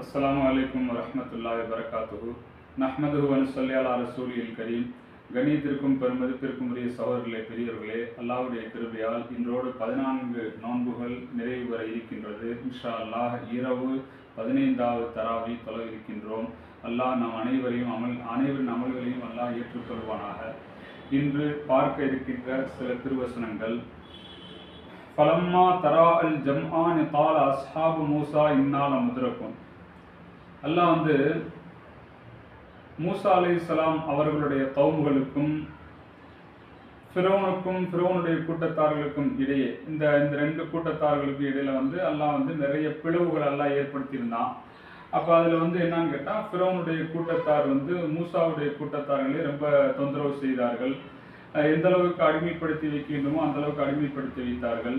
அஸ்லாம் அலைக்கும் வரஹ்மத்துல்லாஹி வரகாத்துஹு நஹ்மதுஹு வ நுஸல்லி அலா ரசூலில் கரீம். கணியத்திற்கும் பெருமதிப்பிற்கும் உரிய சகோதரர்களே பெரியவர்களே அல்லாவுடைய கிருபையால் இன்றோடு பதினான்கு நோன்புகள் நிறைவு வர இருக்கின்றது. இன்ஷா அல்லாஹ் இரவு பதினைந்தாவது தராவி தொலை இருக்கின்றோம். அல்லாஹ் நம் அனைவரையும் அமல் அனைவரின் அமல்களையும் அல்லாஹ் ஏற்றுக்கொள்வானாக. இன்று பார்க்க இருக்கின்ற சில திருவசனங்கள். பலம்மா தரா அல் ஜம்ஆன் தால் அஸ்ஹாபு மூசா இன்னால் முத்ரக்கும். அல்லாஹ் வந்து மூசா அலைஹிஸ்ஸலாம் அவர்களுடைய கவுமுகளுக்கும் ஃபிரோனுக்கும் ஃபிரோனுடைய கூட்டத்தார்களுக்கும் இடையே இந்த இந்த ரெண்டு கூட்டத்தார்களுக்கு இடையில வந்து எல்லாம் வந்து நிறைய பிளவுகள் எல்லாம் ஏற்படுத்தியிருந்தான். அப்போ அதில் வந்து என்னன்னு கேட்டால் ஃபிரோனுடைய கூட்டத்தார் வந்து மூசாவுடைய கூட்டத்தார்களை ரொம்ப தொந்தரவு செய்தார்கள். எந்த அளவுக்கு அடிமைப்படுத்தி வைக்கின்றமோ அந்த அளவுக்கு அடிமைப்படுத்தி வைத்தார்கள்.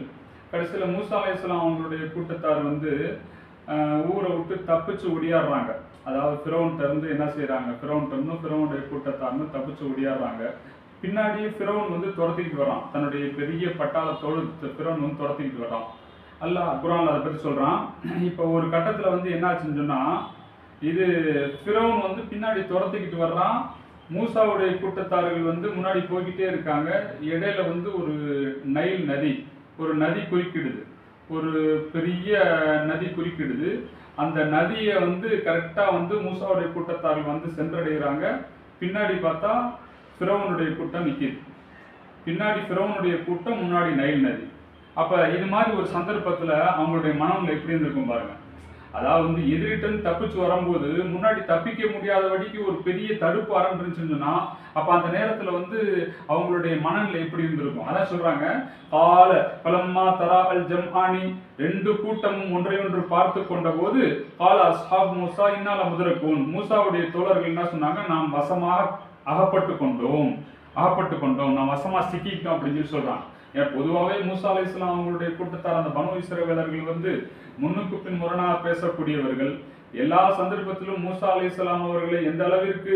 கடைசியில் மூசா அலையாம் அவங்களுடைய கூட்டத்தார் வந்து ஊரை விட்டு தப்பிச்சு ஒடியாடுறாங்க அதாவது ஃபிரௌன்ட்ட இருந்து என்ன செய்கிறாங்க ஃபிரௌன்ட்ட இருந்தும் ஃபிரௌனுடைய கூட்டத்தார்னு தப்பிச்சு ஒடியாடுறாங்க பின்னாடி ஃபிரௌன் வந்து துரத்திக்கிட்டு வரான். தன்னுடைய பெரிய பட்டாள தொழில் ஃபிரௌன் வந்து துரத்திக்கிட்டு வரான். அல்லாஹ் குரான் அதை பற்றி சொல்கிறான் இப்போ ஒரு கட்டத்தில் வந்து என்னாச்சுன்னு சொன்னால் இது ஃபிரௌன் வந்து பின்னாடி துரத்திக்கிட்டு வர்றான். மூசாவுடைய கூட்டத்தார்கள் வந்து முன்னாடி போய்கிட்டே இருக்காங்க. இடையில வந்து ஒரு நைல் நதி ஒரு நதி குறுக்கிடுது. ஒரு பெரிய நதி குறுக்கிடுது அந்த நதியை வந்து கரெக்டாக வந்து மூசாவுடைய கூட்டத்தார்கள் வந்து சென்றடைகிறாங்க. பின்னாடி பார்த்தா ஃபிரௌனுடைய கூட்டம் நிற்கிது பின்னாடி ஃபிரௌனுடைய கூட்டம் முன்னாடி நைல் நதி. அப்போ இது மாதிரி ஒரு சந்தர்ப்பத்தில் அவங்களுடைய மனம்ல எப்படி இருந்திருக்கும் பாருங்கள் அதாவது வந்து எதிரிட்டன் தப்பிச்சு வரும்போது முன்னாடி தப்பிக்க முடியாத வடிக்கு ஒரு பெரிய தடுப்பு அரண் சொன்னா அப்ப அந்த நேரத்துல வந்து அவங்களுடைய மனநிலை எப்படி இருந்திருக்கும்? அதான் சொல்றாங்க கால பலம்மா தரா அல் ஜம்ஆனி. ரெண்டு கூட்டமும் ஒன்றை ஒன்று பார்த்து கொண்ட போது கால அஸ்ஹாப் மூசா இன்னால முதலக்கோன் மூசாவுடைய தோழர்கள் என்ன சொன்னாங்க நாம் வசமாக அகப்பட்டு கொண்டோம் அகப்பட்டு கொண்டோம் நாம் வசமா சிக்கிக்கிட்டோம் அப்படின்னு சொல்லி சொல்றாங்க. ஏன் பொதுவாகவே மூசா அலி இஸ்லாம் அவங்களுடைய கூட்டத்தார் அந்த பனு இஸ்ரவேலர்கள் வந்து முன்னுக்கு பின் முரணாக பேசக்கூடியவர்கள். எல்லா சந்தர்ப்பத்திலும் மூசா அலி இஸ்லாம் அவர்களை எந்த அளவிற்கு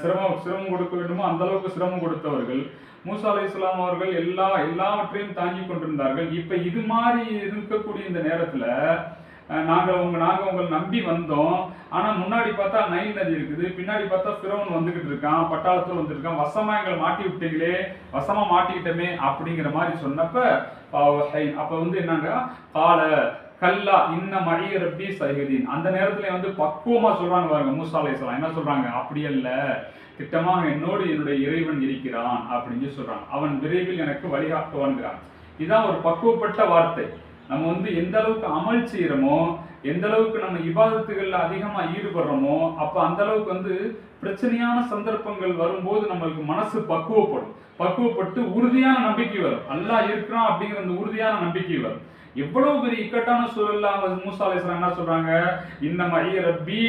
சிரமம் சிரமம் கொடுக்க வேண்டுமோ அந்த அளவுக்கு சிரமம் கொடுத்தவர்கள். மூசா அலி இஸ்லாம் அவர்கள் எல்லா எல்லாவற்றையும் தாங்கி கொண்டிருந்தார்கள். இப்போ இது மாதிரி இருக்கக்கூடிய இந்த நேரத்தில் நாங்கள் உங்கள் நாங்கள் உங்களை நம்பி வந்தோம். ஆனால் முன்னாடி பார்த்தா நைல் நதி இருக்குது. பின்னாடி பார்த்தா ஃபிரோன் வந்துக்கிட்டு இருக்கான். பட்டாளத்தூர் வந்துருக்கான். வசமாக எங்களை மாட்டி விட்டீங்களே. வசமாக மாட்டிக்கிட்டோமே அப்படிங்கிற மாதிரி சொன்னப்ப அப்போ வந்து என்னங்க? கால கல்லா இன்ன மழைய ரப்பி சைகதீன். அந்த நேரத்துல வந்து பக்குவமா சொல்றாங்க பாருங்க மூசா என்ன சொல்றாங்க? அப்படி அல்ல. திட்டமாக என்னோடு என்னுடைய இறைவன் இருக்கிறான் அப்படின்னு சொல்லி அவன் விரைவில் எனக்கு வழிகாட்டுவான்கிறான். இதுதான் ஒரு பக்குவப்பட்ட வார்த்தை. நம்ம வந்து எந்த அளவுக்கு அமல் செய்கிறோமோ எந்த அளவுக்கு நம்ம இபாதத்துகளில் அதிகமாக ஈடுபடுறோமோ அப்போ அந்த அளவுக்கு வந்து பிரச்சனையான சந்தர்ப்பங்கள் வரும்போது நம்மளுக்கு மனசு பக்குவப்படும். பக்குவப்பட்டு உறுதியான நம்பிக்கை வரும். நல்லா இருக்கிறான் அப்படிங்கிற அந்த உறுதியான நம்பிக்கை வரும். எவ்வளவு பெரிய இக்கட்டான சூழல்ல அவங்க மூசா அலைஹிஸ்ஸலாம் என்ன சொல்றாங்க? இந்த மரிய ரப்பி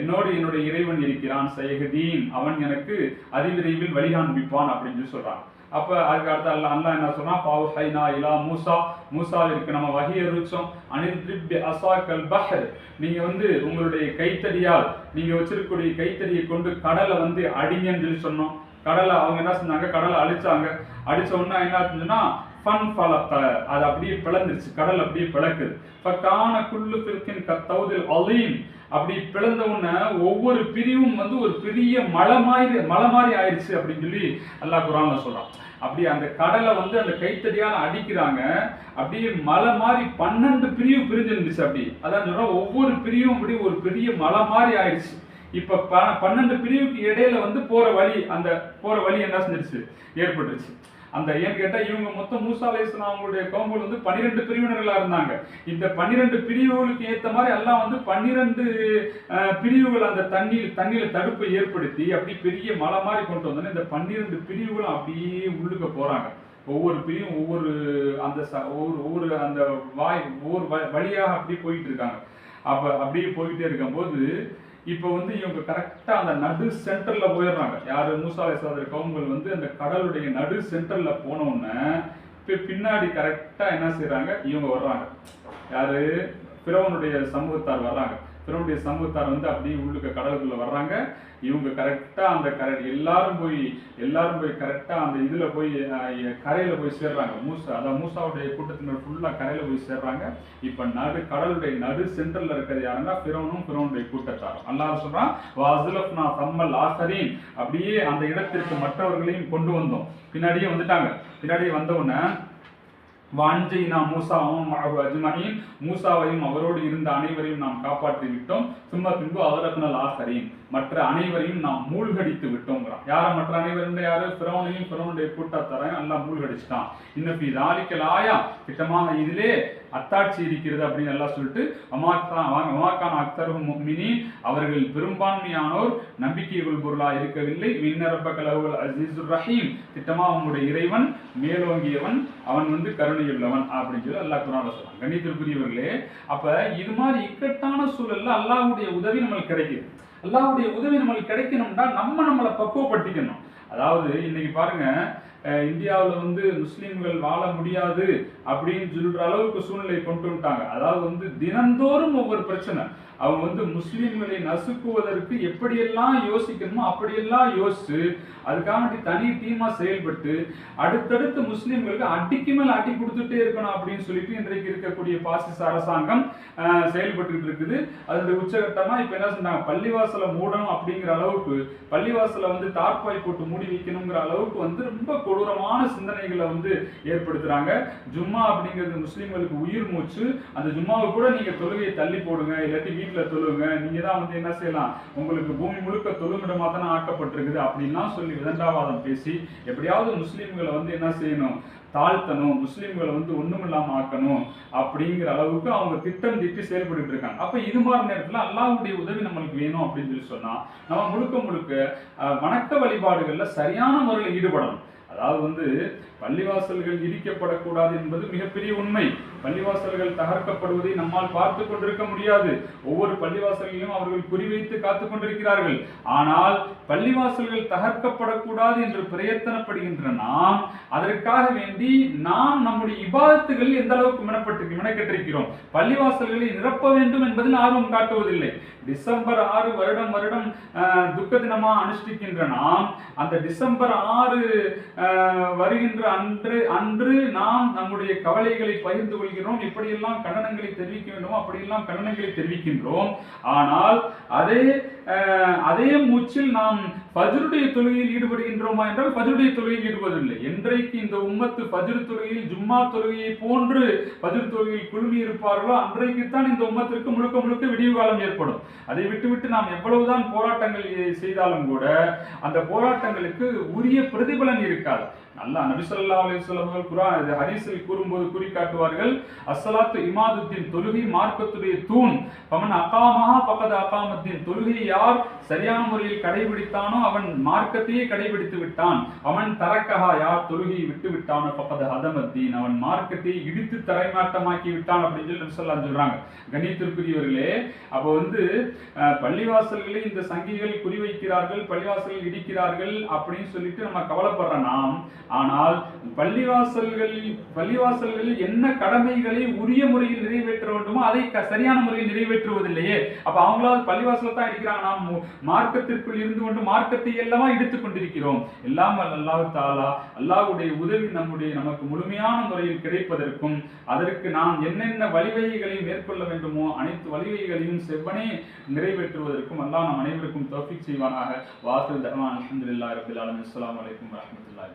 என்னோடு என்னுடைய இறைவன் இருக்கிறான் சயகதீன். அவன் எனக்கு அதிவிரைவில் வழிகாண்பிப்பான் அப்படின்னு சொல்லி சொல்றாங்க. அப்போ அதுக்கு அடுத்து அல்ல அல்லாஹ் என்ன சொன்னா பாவு ஹைனா இலா மூசா. மூசாவிற்கு நம்ம வகி அறிவிச்சோம் அனில் திருப்பி அசாக்கல் பஹர். நீங்கள் வந்து உங்களுடைய கைத்தடியால் நீங்கள் வச்சிருக்கக்கூடிய கைத்தடியை கொண்டு கடலை வந்து அடிங்கன்னு சொல்லி சொன்னோம். கடலை அவங்க என்ன செஞ்சாங்க? கடலை அழிச்சாங்க அடித்த உடனே என்ன ஆச்சுன்னா ஃபன் ஃபலத்த. அது அப்படியே பிளந்துருச்சு. கடல் அப்படியே பிளக்குது. ஃபக்கான குள்ளு பில்கின் கத்தவுதில் அலீம். அப்படி பிளந்த உடனே ஒவ்வொரு பிரிவும் வந்து ஒரு பெரிய மலை மாதிரி மலை மாதிரி ஆயிடுச்சு அப்படின்னு சொல்லி அல்லாஹ் குரான்ல சொல்றான். அப்படி அந்த கடலை வந்து அந்த கைத்தடியால் அடிக்கிறாங்க. அப்படியே மலை மாதிரி பன்னெண்டு பிரிவு பிரிஞ்சிருந்துச்சு அப்படி. அதான் சொல்றோம் ஒவ்வொரு பிரிவும் அப்படி ஒரு பெரிய மலை மாதிரி ஆயிடுச்சு இப்ப ப- பன்னெண்டு பிரிவுக்கு இடையில வந்து போற வழி அந்த போற வழி என்ன செஞ்சிருச்சு? ஏற்பட்டுருச்சு. அந்த ஏன்னு கேட்டால் இவங்க மொத்தம் மூசாலேசன் அவங்களுடைய கவும்பல் வந்து பன்னிரெண்டு பிரிவினர்களாக இருந்தாங்க. இந்த பன்னிரெண்டு பிரிவுகளுக்கு ஏற்ற மாதிரி எல்லாம் வந்து பன்னிரெண்டு பிரிவுகள் அந்த தண்ணீர் தண்ணியில் தடுப்பை ஏற்படுத்தி அப்படி பெரிய மலை மாதிரி கொண்டு வந்தோன்னே இந்த பன்னிரெண்டு பிரிவுகளும் அப்படியே உள்ளுக்க போகிறாங்க ஒவ்வொரு பிரிவும் ஒவ்வொரு அந்த ச- ஒவ்வொரு ஒவ்வொரு அந்த வாய் ஒவ்வொரு வ- வழியாக அப்படியே போயிட்டு இருக்காங்க. அப்போ அப்படியே போயிட்டே இருக்கும்போது இப்போ வந்து இவங்க கரெக்டா அந்த நடு சென்டர்ல போயிடுறாங்க. யாரு? மூசாலை சாதர் கவுங்கள் வந்து அந்த கடலுடைய நடு சென்டர்ல போன உடனே இப்போ பின்னாடி கரெக்டா என்ன செய்கிறாங்க இவங்க வர்றாங்க. யாரு? பிறவனுடைய சமூகத்தார் வர்றாங்க. பிறவனுடைய சமூகத்தார் வந்து அப்படியே உள்ளுக்க கடலுக்குள்ளே வர்றாங்க. இவங்க கரெக்டாக அந்த கரை எல்லாரும் போய் எல்லாரும் போய் கரெக்டாக அந்த இதில் போய் கரையில் போய் சேர்றாங்க. மூசா அதான் மூசாவுடைய கூட்டத்தினர் ஃபுல்லாக கரையில் போய் சேர்றாங்க. இப்போ நடு கடலுடைய நடு சென்டரில் இருக்கிறது யாருன்னா பிறவனும் பிறவனுடைய கூட்டத்தாரும். அல்லாத சொல்கிறான் வாசுலப்னா சம்மல் ஆசரின். அப்படியே அந்த இடத்திற்கு மற்றவர்களையும் கொண்டு வந்தோம். பின்னாடியே வந்துட்டாங்க. பின்னாடியே வந்த உடனே வாஞ்சைனா மூசாவும் அஜ்மஹீன் மூசாவையும் அவரோடு இருந்த அனைவரையும் நாம் காப்பாற்றி விட்டோம் சும்மா பின்பு அவரப்னல் ஆசரின் மற்ற அனைவரையும் நாம் மூழ்கடித்து விட்டோங்கிறான். யார மற்ற அனைவரும் யாரு? பிறவனையும் பிறவனுடைய கூட்டத்தாரையும் எல்லாம் மூழ்கடிச்சிட்டான். இன்னும் இது ஆலிக்கல் ஆயா. திட்டமாக இதிலே அத்தாட்சி இருக்கிறது அப்படின்னு எல்லாம் சொல்லிட்டு அமாக்கான் அமாக்கான் அக்தரும் முக்மினி அவர்கள் பெரும்பான்மையானோர் நம்பிக்கை பொருளாக இருக்கவில்லை. விண்ணரப்ப கலவுகள் அசீசுர் ரஹீம் திட்டமா அவனுடைய இறைவன் மேலோங்கியவன் அவன் வந்து கருணையுள்ளவன் அப்படின்னு சொல்லி அல்லாஹ் குரான்ல சொல்றான். கணித்திற்குரியவர்களே அப்ப இது மாதிரி இக்கட்டான சூழல்ல அல்லாஹ்வுடைய உதவி நம்மளுக்கு கிடைக்குது. அல்லாவுடைய உதவி நம்மளுக்கு கிடைக்கணும்னா நம்ம நம்மளை பக்குவப்படுத்திக்கணும். அதாவது இன்னைக்கு பாருங்க இந்தியாவில் வந்து முஸ்லீம்கள் வாழ முடியாது அப்படின்னு சொல்கிற அளவுக்கு சூழ்நிலை கொண்டு வந்துட்டாங்க. அதாவது வந்து தினந்தோறும் ஒவ்வொரு பிரச்சனை. அவங்க வந்து முஸ்லீம்களை நசுக்குவதற்கு எப்படியெல்லாம் யோசிக்கணுமோ அப்படியெல்லாம் யோசிச்சு அதுக்காக தனி டீமாக செயல்பட்டு அடுத்தடுத்து முஸ்லீம்களுக்கு அடிக்கு மேலே அடி கொடுத்துட்டே இருக்கணும் அப்படின்னு சொல்லிட்டு இன்றைக்கு இருக்கக்கூடிய பாசிச அரசாங்கம் செயல்பட்டு இருக்குது. அதனுடைய உச்சகட்டமாக இப்போ என்ன சொன்னாங்க பள்ளிவாசலை மூடணும் அப்படிங்கிற அளவுக்கு பள்ளிவாசலை வந்து தார்பாய் போட்டு மூடி வைக்கணுங்கிற அளவுக்கு வந்து ரொம்ப கொடூரமான சிந்தனைகளை வந்து ஏற்படுத்துறாங்க. ஜும்மா அப்படிங்கிறது முஸ்லீம்களுக்கு உயிர் மூச்சு. அந்த ஜும்மாவை கூட நீங்க தொழுகையை தள்ளி போடுங்க இல்லாட்டி வீட்டுல தொழுங்க. நீங்க தான் வந்து என்ன செய்யலாம்? உங்களுக்கு பூமி முழுக்க தொழுமிடமா தானே ஆக்கப்பட்டிருக்குது அப்படின்லாம் சொல்லி விதண்டாவாதம் பேசி எப்படியாவது முஸ்லீம்களை வந்து என்ன செய்யணும்? தாழ்த்தணும். முஸ்லீம்களை வந்து ஒண்ணுமில்லாம ஆக்கணும் அப்படிங்கிற அளவுக்கு அவங்க திட்டம் திட்டி செயல்பட்டு இருக்காங்க. அப்போ இது மாதிரி நேரத்தில் அல்லாவுடைய உதவி நம்மளுக்கு வேணும் அப்படின்னு சொல்லி சொன்னால் நம்ம முழுக்க முழுக்க வணக்க வழிபாடுகளில் சரியான முறையில் ஈடுபடணும். அதாவது வந்து பள்ளிவாசல்கள் இடிக்கப்படக்கூடாது என்பது மிகப்பெரிய உண்மை. பள்ளிவாசல்கள் தகர்க்கப்படுவதை நம்மால் பார்த்து கொண்டிருக்க முடியாது. ஒவ்வொரு பள்ளிவாசல்களையும் அவர்கள் குறிவைத்து காத்து கொண்டிருக்கிறார்கள். ஆனால் பள்ளிவாசல்கள் தகர்க்கப்படக்கூடாது என்று பிரயத்தனப்படுகின்ற நாம் அதற்காக வேண்டி நாம் நம்முடைய இபாதத்துகள் எந்த அளவுக்கு மெனப்பட்டு மெனக்கெட்டிருக்கிறோம் பள்ளிவாசல்களை நிரப்ப வேண்டும் என்பதில் ஆர்வம் காட்டுவதில்லை. டிசம்பர் ஆறு வருடம் வருடம் துக்க தினமா அனுஷ்டிக்கின்ற நாம் அந்த டிசம்பர் ஆறு ஆஹ், வருகின்ற அன்று அன்று நாம் நம்முடைய கவலைகளை பகிர்ந்து கூறுகிறோம் இப்படியெல்லாம் கண்டனங்களை தெரிவிக்க வேண்டும் அப்படியெல்லாம் கண்டனங்களை தெரிவிக்கின்றோம். ஆனால் அதே அதே மூச்சில் நாம் ஃபஜருடைய தொழுகையில் ஈடுபடுகின்றோமா என்றால் ஃபஜருடைய தொழுகையில் ஈடுபடவில்லை. என்றைக்கு இந்த உம்மத்து ஃபஜர் தொழுகையில் ஜும்மா தொழுகையை போன்று ஃபஜர் தொழுகையில் குழுமி இருப்பார்களோ அன்றைக்குத்தான் இந்த உம்மத்திற்கு முழுக்க முழுக்க விடிவு காலம் ஏற்படும். அதை விட்டுவிட்டு நாம் எவ்வளவுதான் போராட்டங்கள் செய்தாலும் கூட அந்த போராட்டங்களுக்கு உரிய பிரதிபலன் இருக்காது. நல்லா நபிசல்லா ஸல்லல்லாஹு குரா வஸல்லம் கூறும்போது குறிக்காட்டுவார்கள் காட்டுவார்கள் அஸ்ஸலாத்து இமாதுத்தின் தொழுகை மார்க்கத்துடைய தூண். பமன் அகாமஹா பக்கத அகாமத்தின். தொழுகையை யார் சரியான முறையில் கடைபிடித்தானோ அவன் மார்க்கத்தையே கடைபிடித்து விட்டான். அவன் தரக்கஹா யார் தொழுகையை விட்டு விட்டானோ பக்கத ஹதமத்தீன். அவன் மார்க்கத்தை இடித்து தரைமாட்டமாக்கி விட்டான் அப்படின்னு சொல்லி நபி சொல்றாங்க. கணித்திற்குரியவர்களே அப்போ வந்து அஹ், பள்ளிவாசல்களை இந்த சங்கிகள் குறிவைக்கிறார்கள் பள்ளிவாசல்கள் இடிக்கிறார்கள் அப்படின்னு சொல்லிட்டு நம்ம கவலைப்படுற நாம். ஆனால் பள்ளிவாசல்களில் பள்ளிவாசல்களில் என்ன கடமைகளை உரிய முறையில் நிறைவேற்ற வேண்டுமோ அதை சரியான முறையில் நிறைவேற்றுவதில்லையே. அப்ப அவங்களாவது பள்ளிவாசல தான் இடிக்கிறாங்க. நாம் மார்க்கத்திற்குள் இருந்து கொண்டு மார்க்கத்தை எல்லாமா எடுத்துக்கொண்டிருக்கிறோம் எல்லாம் அல்லாஹு அல்லாஹ் தாலா அல்லாஹுடைய உதவி நம்முடைய நமக்கு முழுமையான முறையில் கிடைப்பதற்கும் அதற்கு நாம் என்னென்ன வழிவகைகளை மேற்கொள்ள வேண்டுமோ அனைத்து வழிவகைகளையும் செவ்வனே நிறைவேற்றுவதற்கும் அல்லாஹ் நம் அனைவருக்கும் தோஃபிக் செய்வானாக. வாசல் தர்மான் அலமதுல்லா ரப்பில் ஆலமீன். அஸ்ஸலாமு அலைக்கும் வரஹ்மத்துல்லாஹி